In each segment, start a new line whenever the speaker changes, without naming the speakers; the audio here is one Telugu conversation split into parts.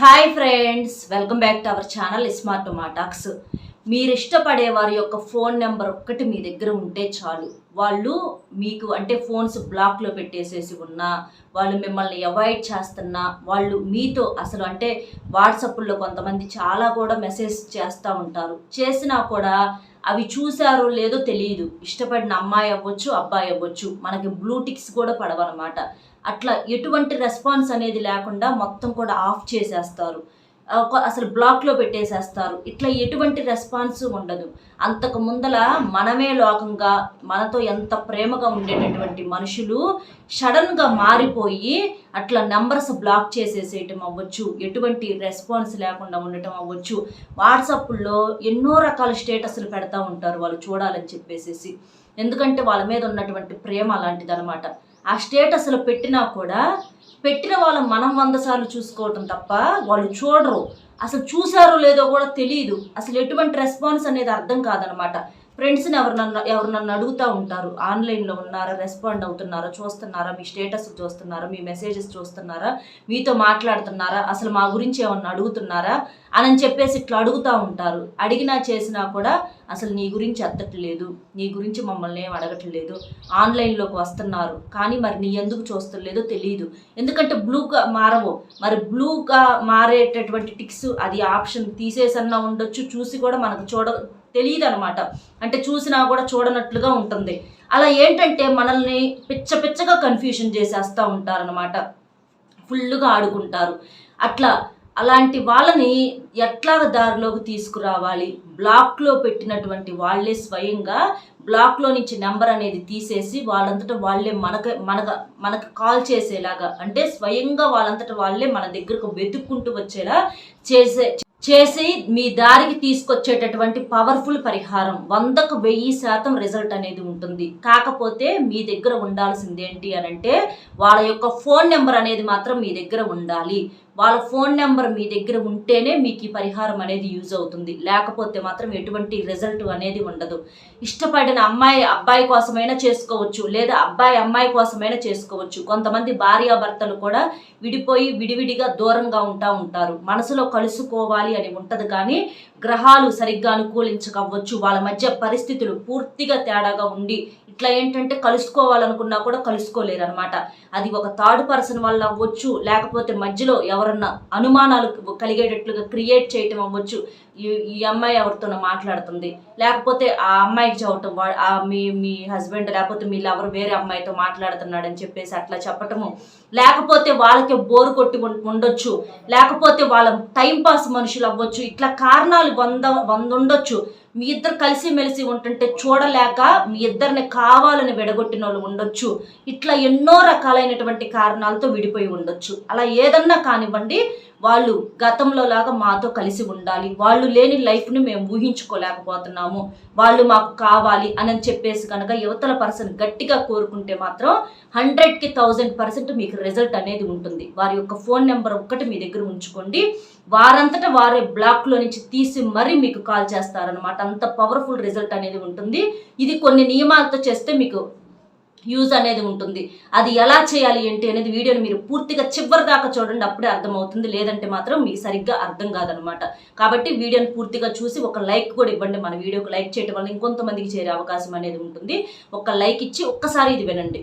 Hi friends welcome back to our channel smart మాటాక్స్ మీరు ఇష్టపడే వారి యొక్క ఫోన్ నెంబర్ ఒక్కటి మీ దగ్గర ఉంటే చాలు. వాళ్ళు మీకు అంటే ఫోన్స్ బ్లాక్లో పెట్టేసేసి ఉన్నా వాళ్ళు మిమ్మల్ని అవాయిడ్ చేస్తున్నా వాళ్ళు మీతో అసలు అంటే వాట్సాప్లో కొంతమంది చాలా కూడా మెసేజ్ చేస్తూ ఉంటారు. చేసినా కూడా అవి చూశారో లేదో తెలియదు. ఇష్టపడిన అమ్మాయి అవ్వచ్చు అబ్బాయి అవ్వచ్చు మనకి బ్లూటిక్స్ కూడా పడవన్నమాట. అట్లా ఎటువంటి రెస్పాన్స్ అనేది లేకుండా మొత్తం కూడా ఆఫ్ చేసేస్తారు. ఒక- అసలు బ్లాక్లో పెట్టేసేస్తారు. ఇట్లా ఎటువంటి రెస్పాన్స్ ఉండదు. అంతకు ముందల మనమే లోకంగా మనతో ఎంత ప్రేమగా ఉండేటటువంటి మనుషులు సడన్గా మారిపోయి అట్లా నెంబర్స్ బ్లాక్ చేసేసేయటం అవ్వచ్చు ఎటువంటి రెస్పాన్స్ లేకుండా ఉండటం అవ్వచ్చు. వాట్సాప్లో ఎన్నో రకాల స్టేటస్లు పెడతా ఉంటారు వాళ్ళు చూడాలని చెప్పేసేసి. ఎందుకంటే వాళ్ళ మీద ఉన్నటువంటి ప్రేమ అలాంటిదన్నమాట. ఆ స్టేటస్లో పెట్టినా కూడా పెట్టిన వాళ్ళ మనం వంద సార్లు చూసుకోవటం తప్ప వాళ్ళు చూడరు. అసలు చూసారో లేదో కూడా తెలియదు అసలు ఎటువంటి రెస్పాన్స్ అనేది అర్థం కాదనమాట. ఫ్రెండ్స్ని ఎవరు నన్ను ఎవరు నన్ను అడుగుతూ ఉంటారు? ఆన్లైన్లో ఉన్నారా? రెస్పాండ్ అవుతున్నారా? చూస్తున్నారా? మీ స్టేటస్ చూస్తున్నారా? మీ మెసేజెస్ చూస్తున్నారా? మీతో మాట్లాడుతున్నారా? అసలు మా గురించి ఏమన్నా అడుగుతున్నారా? అని చెప్పేసి ఇట్లా అడుగుతూ ఉంటారు. అడిగినా చేసినా కూడా అసలు నీ గురించి ఎత్తట్లేదు. నీ గురించి మమ్మల్ని ఏం అడగట్లేదు. ఆన్లైన్లోకి వస్తున్నారు. కానీ మరి నీ ఎందుకు చూస్తలేదో తెలియదు ఎందుకంటే బ్లూగా మారవు. మరి బ్లూగా మారేటటువంటి టిక్స్ అది ఆప్షన్ తీసేసన్నా ఉండొచ్చు. చూసి కూడా మనకు చూడ తెలియదు అనమాట అంటే చూసినా కూడా చూడనట్లుగా ఉంటుంది. అలా ఏంటంటే మనల్ని పిచ్చ పిచ్చగా కన్ఫ్యూషన్ చేసేస్తూ ఉంటారనమాట ఫుల్గా ఆడుకుంటారు. అట్లా అలాంటి వాళ్ళని ఎట్లా దారిలోకి తీసుకురావాలి? బ్లాక్లో పెట్టినటువంటి వాళ్ళే స్వయంగా బ్లాక్లో నుంచి నెంబర్ అనేది తీసేసి వాళ్ళంతట వాళ్ళే మనకు మనకు మనకు కాల్ చేసేలాగా అంటే స్వయంగా వాళ్ళంతట వాళ్ళే మన దగ్గరకు వెతుక్కుంటూ వచ్చేలా చేసే చేసి మీ దారికి తీసుకొచ్చేటటువంటి పవర్ఫుల్ పరిహారం. వందకు వెయ్యి శాతం రిజల్ట్ అనేది ఉంటుంది. కాకపోతే మీ దగ్గర ఉండాల్సింది ఏంటి అని అంటే వాళ్ళ యొక్క ఫోన్ నెంబర్ అనేది మాత్రం మీ దగ్గర ఉండాలి. వాళ్ళ ఫోన్ నెంబర్ మీ దగ్గర ఉంటేనే మీకు ఈ పరిహారం అనేది యూజ్ అవుతుంది. లేకపోతే మాత్రం ఎటువంటి రిజల్ట్ అనేది ఉండదు. ఇష్టపడిన అమ్మాయి అబ్బాయి కోసమైనా చేసుకోవచ్చు. లేదా అబ్బాయి అమ్మాయి కోసమైనా చేసుకోవచ్చు. కొంతమంది భార్యాభర్తలు కూడా విడిపోయి విడివిడిగా దూరంగా ఉంటా ఉంటారు. మనసులో కలుసుకోవాలి అని ఉంటది కానీ గ్రహాలు సరిగ్గా అనుకూలించకవచ్చు వాళ్ళ మధ్య పరిస్థితులు పూర్తిగా తేడాగా ఉండి ఇట్లా ఏంటంటే కలుసుకోవాలనుకున్నా కూడా కలుసుకోలేరు అనమాట అది ఒక థర్డ్ పర్సన్ వల్ల అవ్వచ్చు లేకపోతే మధ్యలో ఎవరన్నా అనుమానాలు కలిగేటట్లుగా క్రియేట్ చేయటం అవ్వచ్చు. ఈ ఈ అమ్మాయి ఎవరితోనో మాట్లాడుతుంది. లేకపోతే ఆ అమ్మాయికి చెప్పటం ఆ మీ మీ హస్బెండ్ లేకపోతే మీ లవర్ వేరే అమ్మాయితో మాట్లాడుతున్నాడని చెప్పేసి అట్లా చెప్పటము. లేకపోతే వాళ్ళకి బోరు కొట్టి ఉండొచ్చు. లేకపోతే వాళ్ళ టైం పాస్ మనుషులు అవ్వచ్చు. ఇట్లా కారణాలు వంద వంద ఉండొచ్చు. మీ ఇద్దరు కలిసి మెలిసి ఉంటుంటే చూడలేక మీ ఇద్దరిని కావాలని విడగొట్టిన వాళ్ళు ఉండొచ్చు. ఇట్లా ఎన్నో రకాలైనటువంటి కారణాలతో విడిపోయి ఉండొచ్చు. అలా ఏదన్నా కానివ్వండి వాళ్ళు గతంలో లాగా మాతో కలిసి ఉండాలి. వాళ్ళు లేని లైఫ్ని మేము ఊహించుకోలేకపోతున్నాము. వాళ్ళు మాకు కావాలి అని చెప్పేసి కనుక యువతల పర్సన్ గట్టిగా కోరుకుంటే మాత్రం హండ్రెడ్కి థౌజండ్ పర్సెంట్ మీకు రిజల్ట్ అనేది ఉంటుంది. వారి యొక్క ఫోన్ నెంబర్ ఒక్కటి మీ దగ్గర ఉంచుకోండి. వారంతటా వారే బ్లాక్లో నుంచి తీసి మరీ మీకు కాల్ చేస్తారనమాట అంత పవర్ఫుల్ రిజల్ట్ అనేది ఉంటుంది. ఇది కొన్ని నియమాలతో చేస్తే మీకు యూజ్ అనేది ఉంటుంది. అది ఎలా చేయాలి ఏంటి అనేది వీడియోని మీరు పూర్తిగా చివరి దాకా చూడండి అప్పుడే అర్థమవుతుంది. లేదంటే మాత్రం మీకు సరిగ్గా అర్థం కాదనమాట కాబట్టి వీడియోని పూర్తిగా చూసి ఒక లైక్ కూడా ఇవ్వండి. మన వీడియోకి లైక్ చేయడం వల్ల ఇంకొంతమందికి చేరే అవకాశం అనేది ఉంటుంది. ఒక లైక్ ఇచ్చి ఒక్కసారి ఇది వినండి.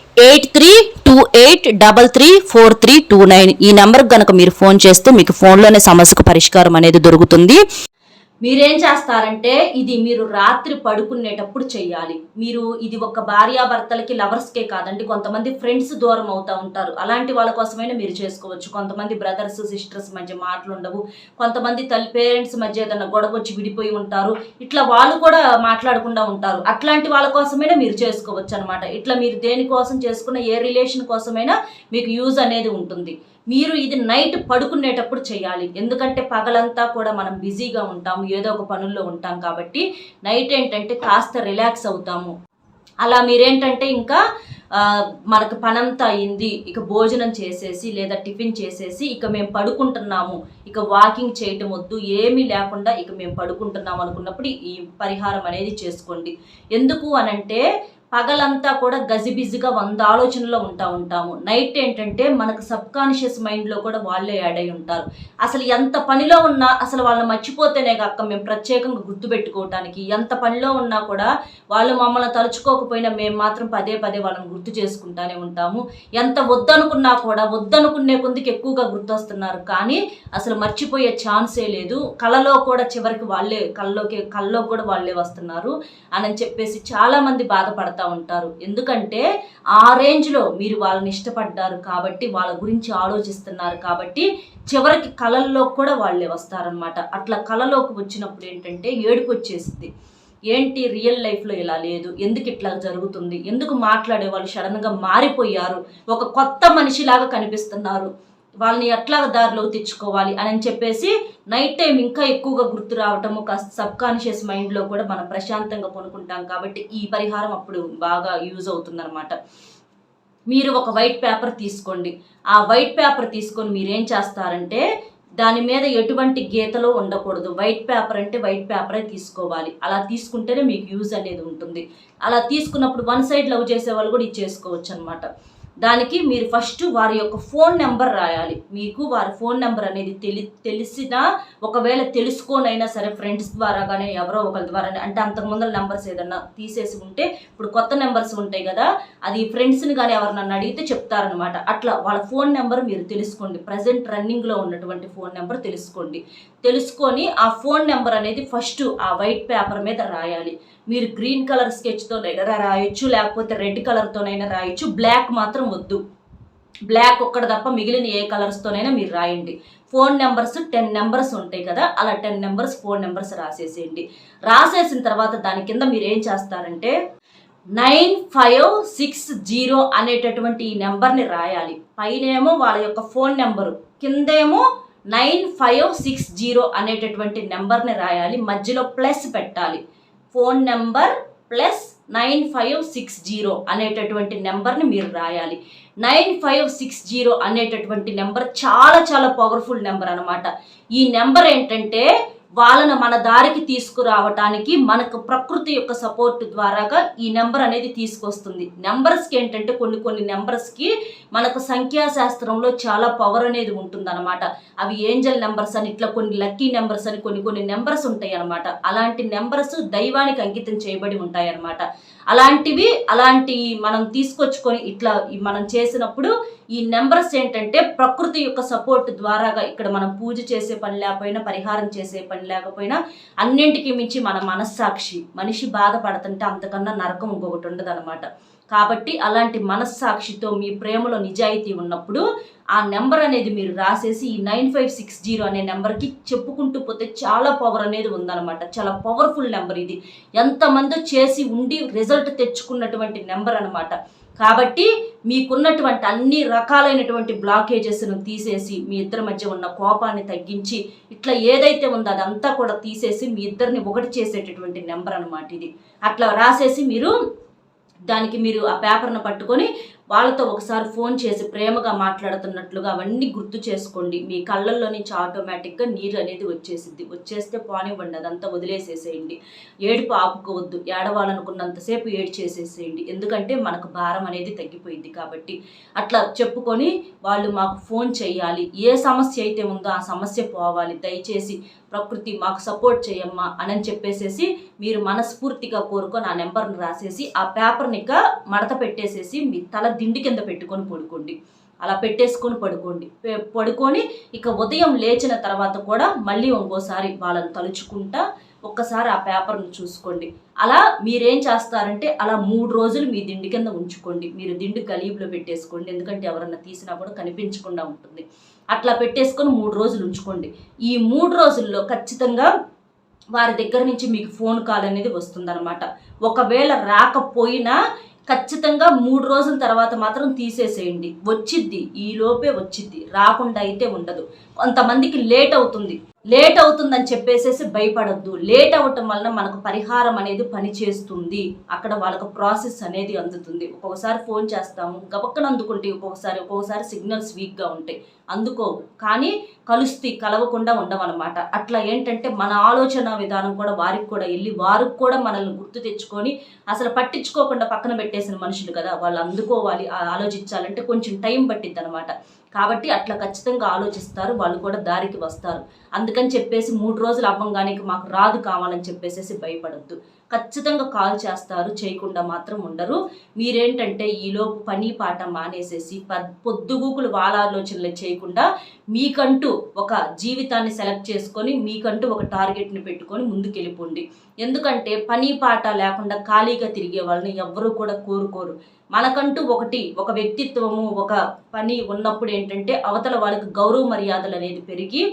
eight three two eight double three four three two nine ఈ నెంబర్కి కనుక మీరు ఫోన్ చేస్తే మీకు ఫోన్లోనే సమస్యకు పరిష్కారం అనేది దొరుకుతుంది.
మీరేం చేస్తారంటే ఇది మీరు రాత్రి పడుకునేటప్పుడు చేయాలి మీరు ఇది ఒక భార్యాభర్తలకి లవర్స్కే కాదండి కొంతమంది ఫ్రెండ్స్ దూరం అవుతూ ఉంటారు. అలాంటి వాళ్ళ కోసమైనా మీరు చేసుకోవచ్చు. కొంతమంది బ్రదర్స్ సిస్టర్స్ మధ్య మాటలు ఉండవు. కొంతమంది తల్లి పేరెంట్స్ మధ్య ఏదైనా గొడవ వచ్చి విడిపోయి ఉంటారు. ఇట్లా వాళ్ళు కూడా మాట్లాడకుండా ఉంటారు. అట్లాంటి వాళ్ళ కోసమైనా మీరు చేసుకోవచ్చు అనమాట ఇట్లా మీరు దేనికోసం చేసుకున్న ఏ రిలేషన్ కోసమైనా మీకు యూజ్ అనేది ఉంటుంది. మీరు ఇది నైట్ పడుకునేటప్పుడు చేయాలి. ఎందుకంటే పగలంతా కూడా మనం బిజీగా ఉంటాము ఏదో ఒక పనుల్లో ఉంటాం కాబట్టి నైట్ ఏంటంటే కాస్త రిలాక్స్ అవుతాము. అలా మీరేంటంటే ఇంకా మనకు పనంతా అయింది ఇక భోజనం చేసేసి లేదా టిఫిన్ చేసేసి ఇక మేము పడుకుంటున్నాము ఇక వాకింగ్ చేయటం వద్దు ఏమీ లేకుండా ఇక మేము పడుకుంటున్నాం అనుకున్నప్పుడు ఈ పరిహారం అనేది చేసుకోండి. ఎందుకు అనంటే పగలంతా కూడా గజిబిజిగా వంద ఆలోచనలో ఉంటా ఉంటాము. నైట్ ఏంటంటే మనకు సబ్ కాన్షియస్ మైండ్లో కూడా వాళ్ళే యాడ్ అయి ఉంటారు. అసలు ఎంత పనిలో ఉన్నా అసలు వాళ్ళని మర్చిపోతేనే కాక మేము ప్రత్యేకంగా గుర్తుపెట్టుకోవటానికి ఎంత పనిలో ఉన్నా కూడా వాళ్ళు మమ్మల్ని తలుచుకోకపోయినా మేము మాత్రం పదే పదే వాళ్ళని గుర్తు చేసుకుంటానే ఉంటాము. ఎంత వద్దనుకున్నా కూడా వద్దనుకునే కొందుకు ఎక్కువగా గుర్తొస్తున్నారు. కానీ అసలు మర్చిపోయే ఛాన్సే లేదు. కళలో కూడా చివరికి వాళ్ళే కళ్ళలోకి కళ్ళలో కూడా వాళ్ళే వస్తున్నారు. అని చెప్పేసి చాలా మంది బాధపడతా ఉంటారు. ఎందుకంటే ఆ రేంజ్లో మీరు వాళ్ళని ఇష్టపడ్డారు కాబట్టి వాళ్ళ గురించి ఆలోచిస్తున్నారు కాబట్టి చివరికి కళల్లో కూడా వాళ్ళే వస్తారనమాట అట్లా కళలోకి వచ్చినప్పుడు ఏంటంటే ఏడుపు వచ్చేసింది ఏంటి రియల్ లైఫ్లో ఇలా లేదు? ఎందుకు ఇట్లా జరుగుతుంది? ఎందుకు మాట్లాడే వాళ్ళు సడన్గా మారిపోయారు? ఒక కొత్త మనిషిలాగా కనిపిస్తున్నారు. వాళ్ళని ఎట్లా దారిలో తెచ్చుకోవాలి అని చెప్పేసి నైట్ టైం ఇంకా ఎక్కువగా గుర్తు రావటము కాస్త సబ్ కాన్షియస్ మైండ్లో కూడా మనం ప్రశాంతంగా పనుకుంటాం కాబట్టి ఈ పరిహారం అప్పుడు బాగా యూజ్ అవుతుందన్నమాట. మీరు ఒక వైట్ పేపర్ తీసుకోండి. ఆ వైట్ పేపర్ తీసుకొని మీరేం చేస్తారంటే దాని మీద ఎటువంటి గీతలో ఉండకూడదు. వైట్ పేపర్ అంటే వైట్ పేపరే తీసుకోవాలి. అలా తీసుకుంటేనే మీకు యూజ్ అనేది ఉంటుంది. అలా తీసుకున్నప్పుడు వన్ సైడ్ లవ్ చేసే వాళ్ళు కూడా ఇచ్చేసుకోవచ్చు అనమాట దానికి మీరు ఫస్ట్ వారి యొక్క ఫోన్ నెంబర్ రాయాలి. మీకు వారి ఫోన్ నెంబర్ అనేది తెలి తెలిసినా ఒకవేళ తెలుసుకోనైనా సరే ఫ్రెండ్స్ ద్వారా కానీ ఎవరో ఒకరి ద్వారా అంటే అంతకు ముందర నెంబర్స్ ఏదన్నా తీసేసి ఉంటే ఇప్పుడు కొత్త నెంబర్స్ ఉంటాయి కదా అది ఫ్రెండ్స్ని కానీ ఎవరినన్నా అడిగితే చెప్తారనమాట అట్లా వాళ్ళ ఫోన్ నెంబర్ మీరు తెలుసుకోండి. ప్రజెంట్ రన్నింగ్లో ఉన్నటువంటి ఫోన్ నెంబర్ తెలుసుకోండి. తెలుసుకొని ఆ ఫోన్ నెంబర్ అనేది ఫస్ట్ ఆ వైట్ పేపర్ మీద రాయాలి. మీరు గ్రీన్ కలర్ స్కెచ్తోనైనా రాయొచ్చు లేకపోతే రెడ్ కలర్తోనైనా రాయొచ్చు. బ్లాక్ మాత్రం వద్దు. బ్లాక్ ఒక్కడ తప్ప మిగిలిన ఏ కలర్స్తోనైనా మీరు రాయండి. ఫోన్ నెంబర్స్ టెన్ నెంబర్స్ ఉంటాయి కదా అలా టెన్ నెంబర్స్ ఫోన్ నెంబర్స్ రాసేసేయండి. రాసేసిన తర్వాత దాని కింద మీరు ఏం చేస్తారంటే నైన్ ఫైవ్ సిక్స్ జీరో అనేటటువంటి ఈ నెంబర్ని రాయాలి. పైనేమో వాళ్ళ యొక్క ఫోన్ నెంబరు కిందేమో నైన్ ఫైవ్ సిక్స్ జీరో అనేటటువంటి నెంబర్ని రాయాలి. మధ్యలో ప్లస్ పెట్టాలి. Phone number plus nine five six zero అనేటటువంటి నెంబర్ని మీరు రాయాలి. నైన్ ఫైవ్ సిక్స్ జీరో అనేటటువంటి నెంబర్ చాలా చాలా పవర్ఫుల్ నెంబర్ అనమాట ఈ నెంబర్ ఏంటంటే వాళ్ళను మన దారికి తీసుకురావటానికి మనకు ప్రకృతి యొక్క సపోర్ట్ ద్వారాగా ఈ నెంబర్ అనేది తీసుకొస్తుంది. నెంబర్స్కి ఏంటంటే కొన్ని కొన్ని నెంబర్స్కి మనకు సంఖ్యాశాస్త్రంలో చాలా పవర్ అనేది ఉంటుందన్నమాట. అవి ఏంజల్ నెంబర్స్ అని ఇట్లా కొన్ని లక్కీ నెంబర్స్ అని కొన్ని కొన్ని నెంబర్స్ ఉంటాయి అన్నమాట అలాంటి నెంబర్స్ దైవానికి అంకితం చేయబడి ఉంటాయి అన్నమాట అలాంటివి అలాంటి మనం తీసుకొచ్చుకొని ఇట్లా మనం చేసినప్పుడు ఈ నెంబర్స్ ఏంటంటే ప్రకృతి యొక్క సపోర్ట్ ద్వారాగా ఇక్కడ మనం పూజ చేసే పని లేకపోయినా పరిహారం చేసే పని లేకపోయినా అన్నింటికి మించి మన మనస్సాక్షి మనిషి బాధపడుతుంటే అంతకన్నా నరకం ఇంకొకటి ఉండదు కాబట్టి అలాంటి మనస్సాక్షితో మీ ప్రేమలో నిజాయితీ ఉన్నప్పుడు ఆ నెంబర్ అనేది మీరు రాసేసి ఈ నైన్ ఫైవ్ సిక్స్ జీరో అనే నెంబర్కి చెప్పుకుంటూ పోతే చాలా పవర్ అనేది ఉందన్నమాట. చాలా పవర్ఫుల్ నెంబర్ ఇది. ఎంతమంది చేసి ఉండి రిజల్ట్ తెచ్చుకున్నటువంటి నెంబర్ అనమాట కాబట్టి మీకున్నటువంటి అన్ని రకాలైనటువంటి బ్లాకేజెస్ను తీసేసి మీ ఇద్దరి మధ్య ఉన్న కోపాన్ని తగ్గించి ఇట్లా ఏదైతే ఉందో అదంతా కూడా తీసేసి మీ ఇద్దరిని ఒకటి చేసేటటువంటి నెంబర్ అనమాట ఇది. అట్లా రాసేసి మీరు దానికి మీరు ఆ పేపర్ను పట్టుకొని వాళ్ళతో ఒకసారి ఫోన్ చేసి ప్రేమగా మాట్లాడుతున్నట్లుగా అవన్నీ గుర్తు చేసుకోండి. మీ కళ్ళల్లో నుంచి ఆటోమేటిక్గా నీరు అనేది వచ్చేసిద్ది. వచ్చేస్తే పోనివ్వండి. అదంతా వదిలేసేసేయండి. ఏడుపు ఆపుకోవద్దు. ఏడవాలనుకున్నంతసేపు ఏడు చేసేసేయండి ఎందుకంటే మనకు భారం అనేది తగ్గిపోయింది కాబట్టి. అట్లా చెప్పుకొని వాళ్ళు మాకు ఫోన్ చేయాలి ఏ సమస్య అయితే ఉందో ఆ సమస్య పోవాలి. దయచేసి ప్రకృతి మాకు సపోర్ట్ చేయమ్మా అని చెప్పేసేసి మీరు మనస్ఫూర్తిగా కోరుకొని ఆ నెంబర్ని రాసేసి ఆ పేపర్ని ఇక మడత పెట్టేసేసి మీ తల దిండి కింద పెట్టుకొని పడుకోండి. అలా పెట్టేసుకొని పడుకోండి. పడుకొని ఇక ఉదయం లేచిన తర్వాత కూడా మళ్ళీ ఇంకోసారి వాళ్ళని తలుచుకుంటా ఒక్కసారి ఆ పేపర్ను చూసుకోండి. అలా మీరేం చేస్తారంటే అలా మూడు రోజులు మీ దిండి కింద ఉంచుకోండి. మీరు దిండు గలీబులో పెట్టేసుకోండి. ఎందుకంటే ఎవరన్నా తీసినా కూడా కనిపించకుండా ఉంటుంది. అట్లా పెట్టేసుకొని మూడు రోజులు ఉంచుకోండి. ఈ మూడు రోజుల్లో ఖచ్చితంగా వారి దగ్గర నుంచి మీకు ఫోన్ కాల్ అనేది వస్తుందన్నమాట. ఒకవేళ రాకపోయినా ఖచ్చితంగా మూడు రోజుల తర్వాత మాత్రం తీసేసేయండి. వచ్చిద్ది ఈ లోపే వచ్చిద్ది. రాకుండా అయితే ఉండదు. కొంతమందికి లేట్ అవుతుంది. లేట్ అవుతుందని చెప్పేసేసి భయపడద్దు. లేట్ అవ్వటం వలన మనకు పరిహారం అనేది పనిచేస్తుంది. అక్కడ వాళ్ళకు ప్రాసెస్ అనేది అందుతుంది. ఒక్కొక్కసారి ఫోన్ చేస్తాము గబక్కన అందుకుంటే ఒక్కొక్కసారి ఒక్కొక్కసారి సిగ్నల్స్ వీక్గా ఉంటాయి. అందుకోవు కానీ కలుస్తే కలవకుండా ఉండమన్నమాట. అట్లా ఏంటంటే మన ఆలోచన విధానం కూడా వారికి కూడా వెళ్ళి వారికి కూడా మనల్ని గుర్తు తెచ్చుకొని అసలు పట్టించుకోకుండా పక్కన పెట్టేసిన మనుషులు కదా. వాళ్ళు అందుకోవాలి ఆ- ఆలోచించాలంటే కొంచెం టైం పట్టిద్ది అనమాట కాబట్టి అట్లా ఖచ్చితంగా ఆలోచిస్తారు వాళ్ళు కూడా దారికి వస్తారు. అందుకని చెప్పేసి మూడు రోజులు అవ్వంగానే మాకు రాదు కావాలని చెప్పేసి భయపడద్దు. ఖచ్చితంగా కాల్ చేస్తారు చేయకుండా మాత్రం ఉండరు. మీరేంటంటే ఈలోపు పని పాట మానేసేసి పొద్దుగూకులు వాళ్ళ ఆలోచనలు చేయకుండా మీకంటూ ఒక జీవితాన్ని సెలెక్ట్ చేసుకొని మీకంటూ ఒక టార్గెట్ని పెట్టుకొని ముందుకెళ్ళిపోండి. ఎందుకంటే పని పాట లేకుండా ఖాళీగా తిరిగే వాళ్ళని ఎవ్వరూ కూడా కోరుకోరు. మనకంటూ ఒకటి ఒక వ్యక్తిత్వము ఒక పని ఉన్నప్పుడు ఏంటంటే అవతల వాళ్ళకి గౌరవ మర్యాదలు అనేది పెరిగి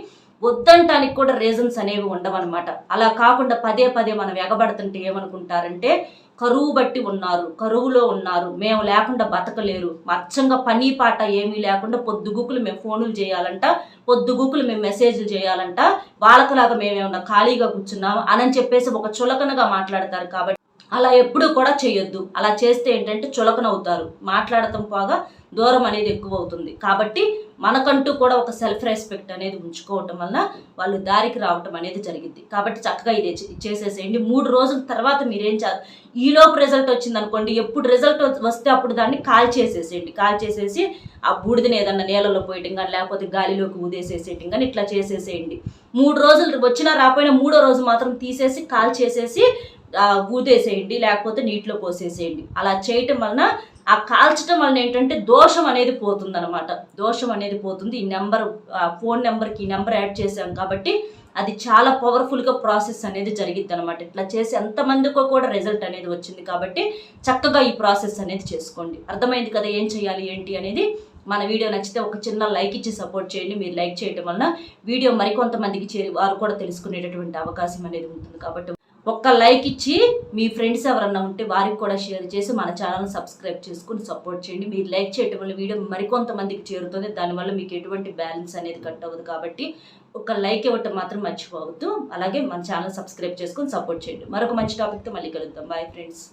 వద్దంటానికి కూడా రీజన్స్ అనేవి ఉండవన్నమాట. అలా కాకుండా పదే పదే మనం ఎగబడుతుంటే ఏమనుకుంటారంటే కరువు బట్టి ఉన్నారు కరువులో ఉన్నారు మేము లేకుండా బతకలేరు అచ్చంగా పని పాట ఏమీ లేకుండా పొద్దుగుకులు మేము ఫోనులు చేయాలంట పొద్దుగుకులు మేము మెసేజ్లు చేయాలంట వాళ్ళకులాగా మేమేమన్నా ఖాళీగా కూర్చున్నాము? అని చెప్పేసి ఒక చులకనగా మాట్లాడతారు కాబట్టి అలా ఎప్పుడూ కూడా చేయొద్దు అలా చేస్తే ఏంటంటే చులకనవుతారు. మాట్లాడటం పోగా దూరం అనేది ఎక్కువ అవుతుంది కాబట్టి మనకంటూ కూడా ఒక సెల్ఫ్ రెస్పెక్ట్ అనేది ఉంచుకోవటం వల్ల వాళ్ళు దారికి రావటం అనేది జరిగింది కాబట్టి చక్కగా ఇది చేసేసేయండి. మూడు రోజుల తర్వాత మీరేం చే ఈలోపు రిజల్ట్ వచ్చింది అనుకోండి ఎప్పుడు రిజల్ట్ వస్తే అప్పుడు దాన్ని కాల్ చేసేసేయండి. కాల్ చేసేసి ఆ బూడిదని ఏదన్నా నేలలో పోయటం కానీ లేకపోతే గాలిలోకి ఊదేసేసేయటం కానీ ఇట్లా చేసేసేయండి. మూడు రోజులు వచ్చినా రాకపోయినా మూడో రోజు మాత్రం తీసేసి కాల్ చేసేసి ఊదేసేయండి లేకపోతే నీటిలో పోసేసేయండి. అలా చేయటం వలన ఆ కాల్చడం వలన ఏంటంటే దోషం అనేది పోతుందనమాట దోషం అనేది పోతుంది. ఈ నెంబర్ ఫోన్ నెంబర్కి ఈ నెంబర్ యాడ్ చేసాం కాబట్టి అది చాలా పవర్ఫుల్గా ప్రాసెస్ అనేది జరిగిద్ది అనమాట ఇట్లా చేసి ఎంతమందికో కూడా రిజల్ట్ అనేది వచ్చింది కాబట్టి చక్కగా ఈ ప్రాసెస్ అనేది చేసుకోండి. అర్థమైంది కదా ఏం చేయాలి ఏంటి అనేది? మన వీడియో నచ్చితే ఒక చిన్న లైక్ ఇచ్చి సపోర్ట్ చేయండి. మీరు లైక్ చేయడం వలన వీడియో మరికొంతమందికి చేరి వారు కూడా తెలుసుకునేటటువంటి అవకాశం అనేది ఉంటుంది కాబట్టి ఒక్క లైక్ ఇచ్చి మీ ఫ్రెండ్స్ ఎవరన్నా ఉంటే వారికి కూడా షేర్ చేసి మన ఛానల్ని సబ్స్క్రైబ్ చేసుకుని సపోర్ట్ చేయండి. మీరు లైక్ చేయటం వల్ల వీడియో మరికొంతమందికి చేరుతుంది. దానివల్ల మీకు ఎటువంటి బ్యాలెన్స్ అనేది కట్ అవ్వదు కాబట్టి ఒక లైక్ ఇవ్వటం మాత్రం మర్చిపోవద్దు. అలాగే మన ఛానల్ సబ్స్క్రైబ్ చేసుకుని సపోర్ట్ చేయండి. మరొక మంచి టాపిక్తో మళ్ళీ కలుద్దాం. Bye friends